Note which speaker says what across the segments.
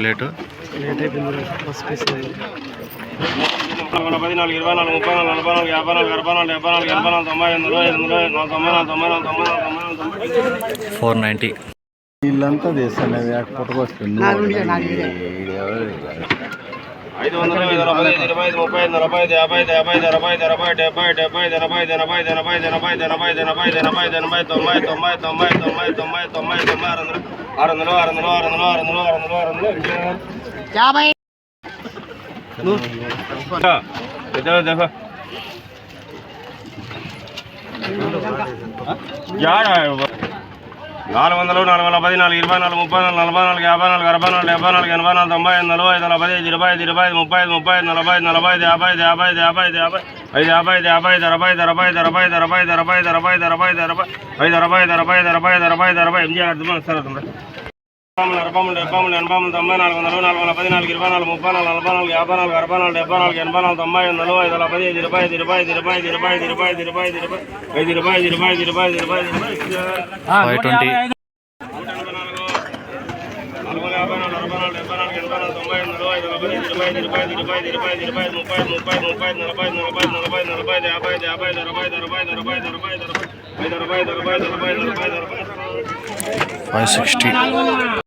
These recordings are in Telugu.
Speaker 1: Late
Speaker 2: late? అయిపోయింది
Speaker 3: పది నాలుగు ఇరవై నాలుగు ముప్పై నాలుగు నలభై నాలుగు యాభై నాలుగు అరవై నాలుగు డెబ్బై నాలుగు ఎనభై నాలుగు తొంభై ఎనిమిది ఎనిమిది నాలుగు తొంభై నాలుగు తొంభై నాలుగు తొంభై నాలుగు తొంభై నాలుగు తొంభై
Speaker 1: ఫోర్ నైంటీ
Speaker 4: వీళ్ళంతా చేస్తాను పుట్టుకొస్తుంది
Speaker 3: ఐదు వందల ఇరవై ఐదు ముప్పై ఐదు నలభై ఐదు యాభై ఐదు యాభై ఐదు అరవై ఐదు అరవై డెబ్బై డెబ్బై ఐదు ఎనభై ఐదు ఎనభై ఐదు ఎనభై ఐదు ఎనభై ఐదు ఎనభై ఐదు ఎనభై ఐదు ఎనభై తొంభై తొంభై తొంభై తొంభై తొంభై తొంభై తొంభై ఆరు ఆరు వందలు ఆరు వందలు ఆరు వందలు ఆరు వందలు ఆరు వందలు ఆరు వందలు
Speaker 2: యాభై
Speaker 3: యాడ నాలుగు వందలు నాలుగు వందల పది నాలుగు ఇరవై నాలుగు ముప్పై నాలుగు నలభై నాలుగు యాభై నాలుగు అరవై నాలుగు డెబ్బై నాలుగు ఎనభై నాలుగు తొంభై ఐదు నలభై ఐదు నలభై ఐదు ఇరవై ఐదు ఇరవై ఐదు ముప్పై ఐదు ముప్పై ఐదు నలభై ఐదు నలభై ఐదు యాభై ఐదు యాభై ఐదు యాభై ఐదు యాభై ఐదు యాభై ఐదు యాభై ఐదు అరవై ఐదు అరవై ఐదు అరవై ఐదు అరవై ఐదు అరవై ఐదు అరవై ఐదు అరవై ఐదు అరవై ఐదు అరవై ఐదు అరవై ఐదు అరవై ఐదు అరవై ఐదు అరవై ఎంజీ అర్థం వస్తారు అరవై మూడు డెబ్బై మూడు ఎనభై మూడు తొంభై నాలుగు వందలు నాలుగు వందల పది నాలుగు ఇరవై నాలుగు ముప్పై నాలుగు నలభై నాలుగు యాభై నాలుగు అరవై నాలుగు డెబ్బై నాలుగు ఎనభై నాలుగు తొంభై వందలు ఐదు వందల పది ఐదు ఇరవై ఐదు ఇరవై ఐదు ఇరవై ఐదు ఇరవై ఐదు ఇరవై ఐదు ఇరవై ఐదు ఇరవై ఐదు ఇరవై ఐదు ఇరవై ఐదు ఇరవై ఐదు ఇరవై ఐదు ఇరవై ఐదు
Speaker 1: ఫైవ్ ట్వంటీ
Speaker 3: నాలుగు యాభై నాలుగు అరవై నాలుగు డెబ్బై నాలుగు ఎనభై నాలుగు తొంభై వందలు ఐదు వందల పది ఇరవై ఐదు ఇరవై ఐదు ఇరవై ఐదు ఇరవై ఐదు ఇరవై ఐదు ముప్పై ఐదు ముప్పై ఐదు ముప్పై ఐదు నలభై ఐదు నలభై ఐదు నలభై ఐదు నలభై ఐదు యాభై ఐదు యాభై ఐదు అరవై ఐదు అరవై ఐదు అరవై ఐదు అరవై ఐదు ఐదు అరవై ఐదు అరవై ఐదు అరవై ఐదు అరవై ఐదు అరవై ఐదు
Speaker 1: ఫైవ్ సిక్స్టీ
Speaker 2: ఇప్పుడు అది వచ్చిందంట అలా కరెంట్ అదే లింగారు వచ్చాడు
Speaker 1: ఫైవ్ నైంటీ ఐదు తొంభై
Speaker 3: ముప్పై నలభై ఐదు యాభై ఐదు అరవై డెబ్బై ఐదు ఎనభై తొంభై ఆరు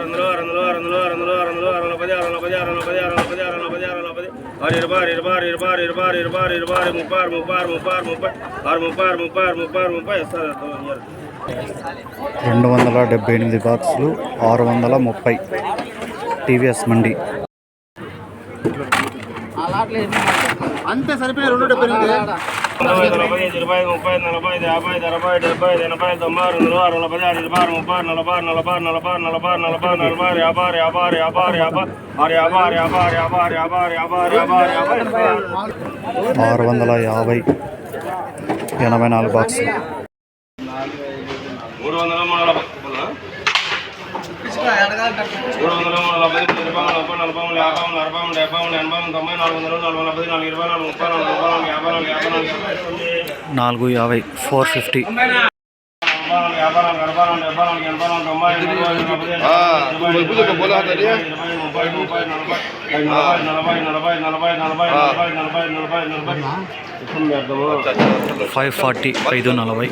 Speaker 3: వందలు ఆరు వందలు ఆరు వందలు ఆరు వందలు ఆరు వందలు ఆరు వందల పది ఆరు వందల పది ఆరు వందల పది ఆరు వందల పది ఆరు వందల పది ఆరు हरिर बार हरिर बार हरिर बार हरिर बार हरिर mupar, mupar, mupar, mupar, mupar, मुबार मुबार हर
Speaker 1: రెండు వందల డెబ్బై ఎనిమిది బాక్సులు ఆరు వందల ముప్పై టీవీఎస్ మండి
Speaker 4: అంతే సరిపోయి రెండు డెబ్బై ఎనిమిది
Speaker 3: నలభై ఐదు ఇరవై ముప్పై నలభై ఐదు యాభై ఐదు అరవై ఐదు డెబ్బై ఐదు ఎనభై తొంభై రెండు ఆరు నలభై ఆరు ఇరవై ఆరు ముప్పై నలభై నలభై నలభై నలభై నలభై నలభై యాభై యాభై యాభై యాభై ఆరు యాభై యాభై యాభై యాభై యాభై యాభై యాభై ఆరు
Speaker 1: వందల యాభై ఎనభై నాలుగు బాక్స్
Speaker 3: మూడు వందల మూడు వందల ఇరవై మూడు ముప్పై నలభై మూడు యాభై మూడు అరవై మూడు డెబ్బై మూడు ఎనభై మూడు తొంభై నాలుగు వందలు వందల పది నాలుగు ఇరవై నాలుగు ముప్పై నాలుగు ముప్పై నాలుగు యాభై నాలుగు యాభై నాలుగు యాభై తొమ్మిది
Speaker 1: నాలుగు యాభై ఫోర్ ఫిఫ్టీ.
Speaker 3: యాభై నాలుగు అరవై నాలుగు డెబ్బై నాలుగు ఎనభై నాలుగు తొంభై ముప్పై ముప్పై నలభై నలభై నలభై నలభై నలభై నలభై నలభై నలభై నలభై నలభై.
Speaker 1: ఫైవ్ ఫార్టీ ఐదు నలభై.